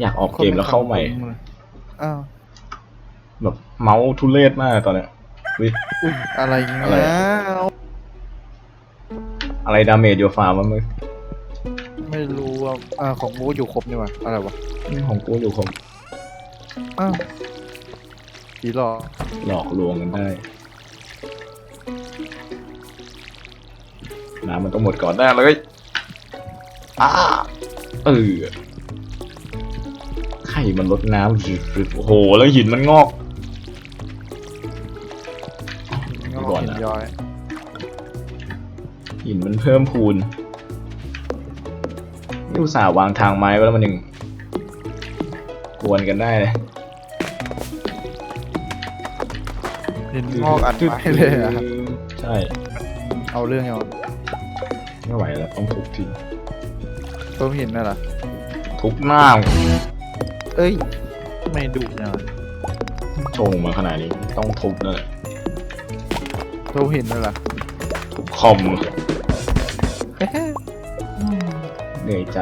อยากออกเกมแล้วเข้าใหม่ อ้าว แบบเมาส์ทุเรศมากตอนเนี้ยอุ๊ยอุ้ยอะไรเงี้อะไรยอะอะไรดาเมจโยฟามันมึงไม่รู้ว่าอ่าของกูอยู่ครบนี่หว่าอะไรวะของกูอยู่คงอ้าวผีหลอกหลอกลวงกันได้ น้ำมันต้องหมดก่อนได้เลยอ้าเออไข่มันลดน้ำรึบๆโอ้โห แล้วหินมันงอก ย้อยหินมันเพิ่มพูนนี่อุตส่าห์วางทางไม้ไว้แล้วมันยังกวนกันได้เลยเห็นงอกอันไม้เลยอะใช่ เอาเรื่องเอาไม่ไหวแล้วต้องทุบทิ้งเพิ่มหินน่ะเหรอทุบหน้าเอ้ย ไม่ดุเนี่ยชงมาขนาดนี้ต้องทุบนั่นแหละ เพิ่มหินน่ะเหรอทุบคอมเฮ้ยเหนื่อยใจ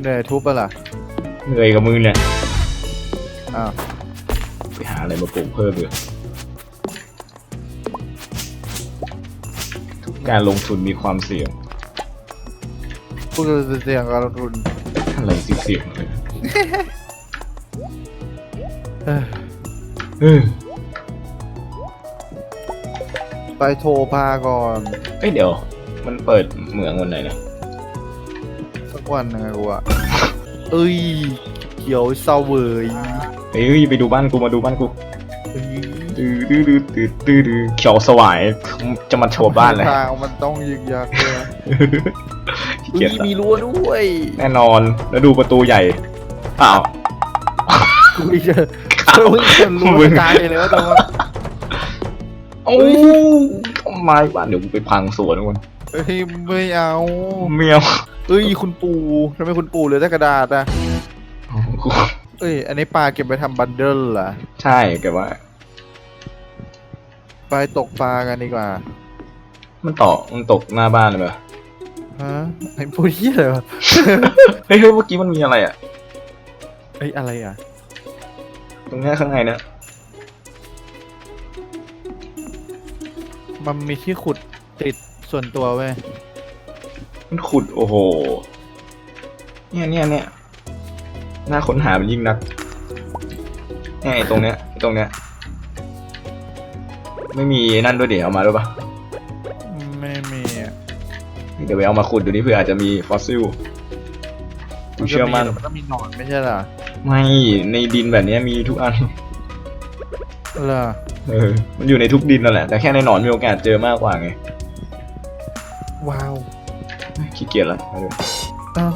เหนื่อยทุบปะล่ะเหนื่อยกับมือเนี่ยอ้าวไปหาอะไรมาปลูกเพิ่มเลยทุกการลงทุนมีความเสี่ยงพูดจะเสียงการลงทุนอะไรเสี่ยงๆเลย เอ้ยเอ ไปโทรพาก่อนเอ้ยเดี๋ยว มันเปิดเหมืองวันไหนนะสักวันหนึงอะกูอะเอ้ยเขียวเศร้าเวยเอ้ยไปดูบ้านกูมาดูบ้านกูเอ้ยดื้อดื้อดื้อดื้อดื้อดื้อเขียวสวายจะมาโชว์บ้านเลยทางมันต้องยึกยักเลยนะขี้เอ้เกียยจละมีรั้วด้วย แน่นอนแล้วดูประตูใหญ่เปล่ากูไม่เจอกูไม่เจอรู้มึงตายเลยว่าตรงนั้น โอ้ทำไมบ้านเดี๋ยวกูไปพังสวนก่อนเฮ้ยไม่เอาเมียวเอ้ยคุณปู่ทำไมคุณปู่เหลือแต่กระดาษอะเอ้ย อันนี้ปลาเก็บไปทำบันเดิลเหรอใช่แกว่าไปตกปลากันดีกว่า มันต่อมันตกหน้าบ้านเลยปะฮะไอ้พูดเหี้ยอะไรวะเฮ้ยเฮ้ยเมื่อกี้มันมีอะไรอะเอ้ยอะไรอะ ตรงเนี้ยข้างในเนี่ย มันมีที่ขุดติดส่วนตัวเว้ยมันขุดโอ้โห เนี่ยเนี่ยเนี่ยน่าค้นหามันยิ่งนักเนี่ยไอ้ตรงเนี้ยไอ้ตรงเนี้ย ไม่มีนั่นด้วยเดี๋ยวเอามาด้วยปะไม่มีอะเดี๋ยวไปเอามาขุดดูนี่เผื่ออาจจะมีฟอสซิลกูเชื่อมั่นมันต้องมีหนอนไม่ใช่เหรอ ไม่ในดินแบบเนี้ยมีทุกอัน เหรอเออ มันอยู่ในทุกดินนั่นแหละ แต่แค่ในหนอนมีโอกาสเจอมากกว่าไงว้าวขี้เกียจละเอาเลยอ้าว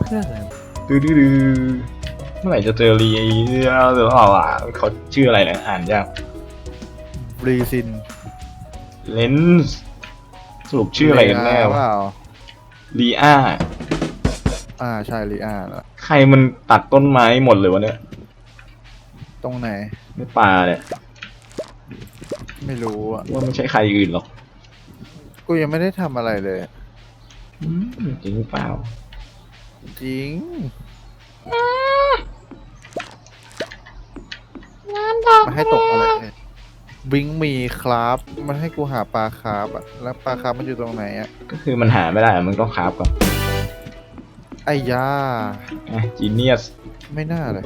เพื่ออะไรวะดื้อดื้อดื้อเมื่อไหร่จะเจอรีหรือเปล่าอะเขาชื่ออะไรนะอ่านยากบรีซินเลนส์สรุปชื่ออะไรกันแน่เปวะล่าลีอาอ่าใช่ลีอาแล้วใครมันตัดต้นไม้หมดเลยวะเนี่ย ตรงไหน ไม่ปลาเนี่ยไม่รู้อะ ว่าไม่ใช่ใครอื่นหรอกกูยังไม่ได้ทำอะไรเลย อืมจริงหรือเปล่า จริงมาให้ตกอะไรเนี่ยบิงมีครับ มันให้กูหาปลาคาร์ฟอะแล้วปลาคาร์ฟมันอยู่ตรงไหนอะก็คือมันหาไม่ได้อะมึงต้องคราฟก่อนไอ้ยาอะจีเนียส ไม่น่าเลย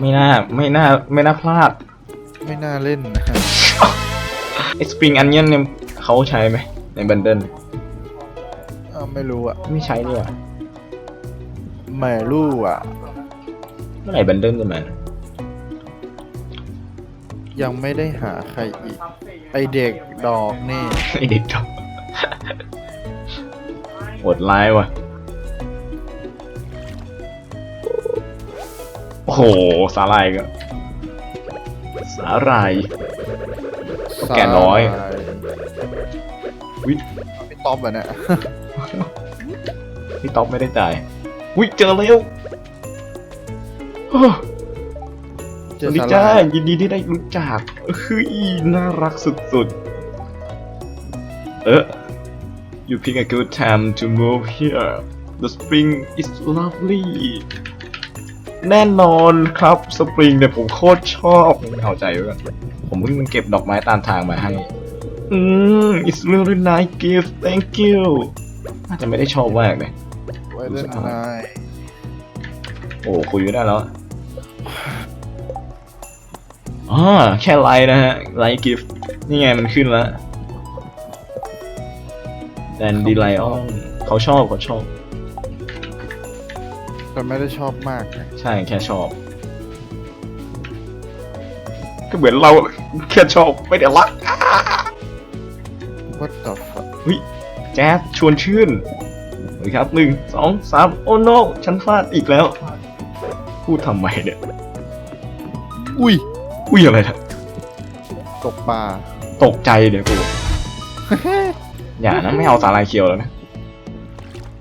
ไม่น่า ไม่น่า ไม่น่าพลาด ไม่น่าเล่นนะไอ้สปริงอันเนียนเนี่ยเขาใช้ไหมในบันเดิลเอ้าไม่รู้อะไม่ใช้นี่หว่าไม่รู้อะเมื่อไหร่บันเดิลจะมายังไม่ได้หาใครอีก ไอเด็กดอกนี่ ไอเด็กจบโหดร้ายว่ะ โโอ้โห สาลายก็สาลาย แก่น้อย วิพี่ต๊อบอะเนี่ยพี่ต๊อกไม่ได้จ่ายวิเจอแล้วโอ้เจสอวัสดีสาจ้าลายยินดีที่ได้รู้จักเฮ้ยน่ารักสุดๆ เออ You pick a good time to move here The spring is lovely แน่นอนครับสปริงเนี่ยผมโคตรชอบเข้าใจไว้ก่อนผมเพิ่งเก็บดอกไม้ตามทางมาให้ อืม it's really nice gift thank you น่าจะไม่ได้ชอบมากเลยไว้เล่นนายโอ้คุยไม่ได้แล้วอ่าแค่ไลน์นะฮะ ไลน์กิฟต์นี่ไงมันขึ้นแล้วแดนดีไลออนเขาชอบเขาชอบ แต่ไม่ได้ชอบมากไงใช่แค่ชอบ ก็เหมือนเราแค่ชอบไม่ได้รักวัดต่อฟักแจ๊สชวนชื่นสวัสดีครับหนึ่งสองสามโอ้โนฉันฟาดอีกแล้ว พูดทำไมเนี่ย อุ้ย อุ้ยอะไรนะตกปลาตกใจเดี๋ยวกู อย่านะไม่เอาสาลายเขียวแล้วนะ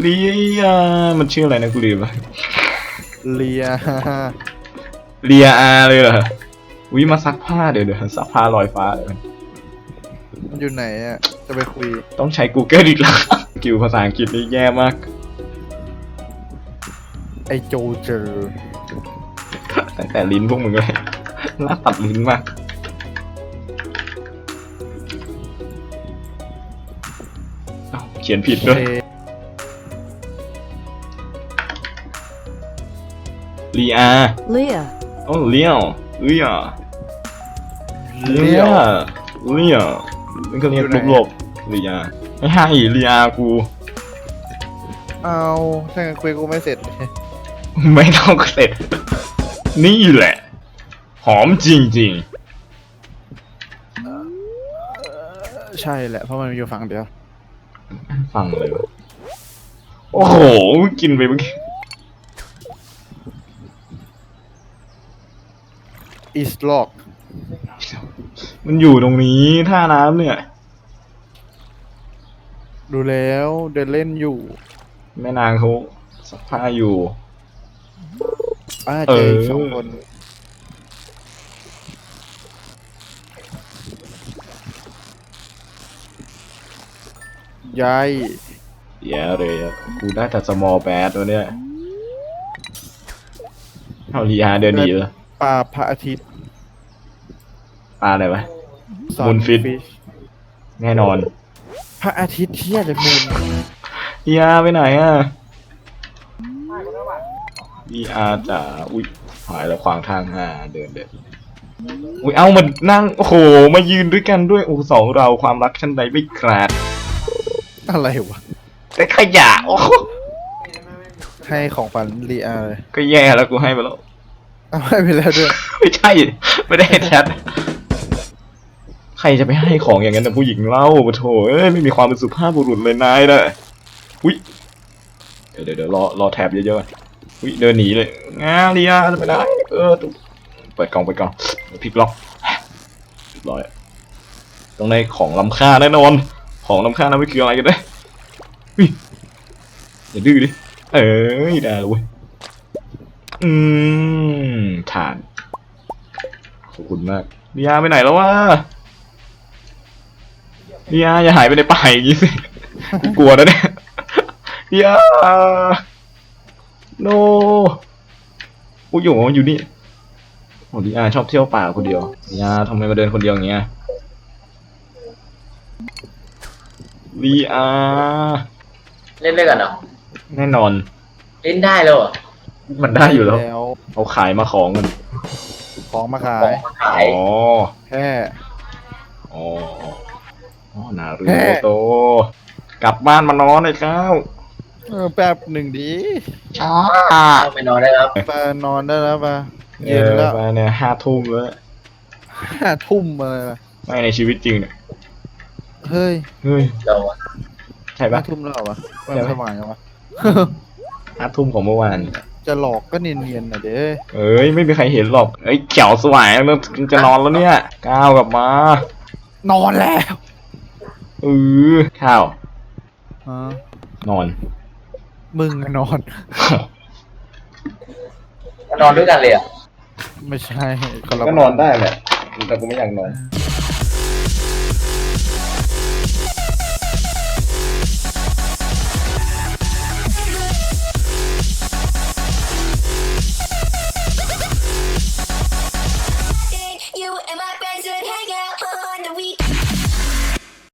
เลียมันชื่ออะไรนะกูลืมละเลียเลียอาเลยเหรอวิมาซักผ้าเดี๋ยวเดี๋ยวซักผ้าลอยฟ้าเดี๋ยวมันอยู่ไหนอะ จะไปคุย ต้องใช้ Google อีกแล้วกิวภาษาอังกฤษนี่แย่มาก ไอโจเจอแต่แต่ลิ้นพวกมึงเลยน่าตัดลิ้นมากเอ้าเขียนผิดด้วย เอลีอา Leah. โอ้เลี้ยวเลี้ยเลี้ยวเลี้ยมันก็เรียกรวบๆลีอาไม่ให้ลีอากู เอาถ้างั้นคุยกูไม่เสร็จ ไม่ต้องเสร็จ นี่แหละ หอมจริงใช่แหละ เพราะมันมีอยู่ฝั่งเดียว ๆ ฟังเลยวะโอ้โห กินไปเมื่อกี้ is lock มันอยู่ตรงนี้ท่าน้ำเนี่ย ดูแล้วเดินเล่นอยู่แม่นางเขาสักผ้าอยู่ อ่าเจออีกเออสองคนย้ายแย่เลยอะกูได้แต่ small bad ตัวเนี้ยเอาลีอาเดินหนีเลย ปลาพระอาทิตย์ปลาอะไรวะ Sun Moonfish Fish แน่นอนพระอาทิตย์เที่ยเลยมูนลีอาไปไหนอะลีอาจ๋าอุ้ยหายแล้วขวางทางอ่าเดินเดินอุ้ยเอามันนั่งโอ้โหมายืนด้วยกันด้วยโอ้สองเราความรักชั้นใดไม่ขาดอะไรวะ แต่ขยะโอ้โหให้ของฝันลีอาเลยก็แย่แล้วกูให้ไปแล้ว เอาให้ไปแล้วด้วยไม่ใช่ ไม่ได้แชทใครจะไปให้ของอย่างนั้นนะผู้หญิงเล่าโถเอ้ยไม่มีความเป็นสุภาพบุรุษเลยนายนะอุ้ยเดี๋ยวเดี๋ยวเดี๋ยวรอรอแท็บเยอะๆก่อนอุ้ยเดินหนีเลยงาเรียจะไปได้เออตุ๊เปิดกล่องเปิดกล่องเดี๋ยวพลิกล็อกเรียบร้อยต้องได้ของล้ำค่าแน่นอน ของล้ำค่านั้นไม่คืออะไรกันเลยอุ้ยอย่าดื้อดิเอ้ยได้แล้วเว้ย อืมฐาน ขอบคุณมากเดียไปไหนแล้ววะเดียอย่าหายไปในป่าอย่างนี้สิ กลัวนะเนี่ยเดียโนโอ้ยอยู่อยู่นี่โอ้ดีอาชอบเที่ยวป่าคนเดียวดีอาทำไมมาเดินคนเดียวอย่างเงี้ยดีอาเล่นด้วยกันเหรอแน่นอน เล่นได้แล้วเหรอ มันได้อยู่แล้ว แล้วเอาขายมาของกันของมาขายขายอ๋อ แค่ อ๋อ อ๋อนารูโตะกลับบ้านมานอนเลยครับเออแป๊บหนึ่งดีช้าไปนอนได้แล้วปานอนได้แล้วปะเย็นแล้วออไปเนี่ยห้าทุ่มแล้วห้าทุ่มมาเลยไม่ในชีวิตจริงเนี่ย เฮ้ยเฮ้ย เราอะใช่ห้าปะทุ่มแล้วเหรอวะมันใช่ไหมสว่างยังวะ ห้าทุ่มของเมื่อวาน จะหลอกก็เนียนๆหน่อยเด้เอ้ยไม่มีใครเห็นหรอกเอ้ยเขียวสวายแล้วจะนอนแล้วเนี่ยก้าวกลับมานอนแล้วเออข้าวอ๋อนอน มึงอะนอน นอนด้วยกันเลยอะไม่ใช่คนละก็นอนได้แหละแต่กูไม่อยากนอน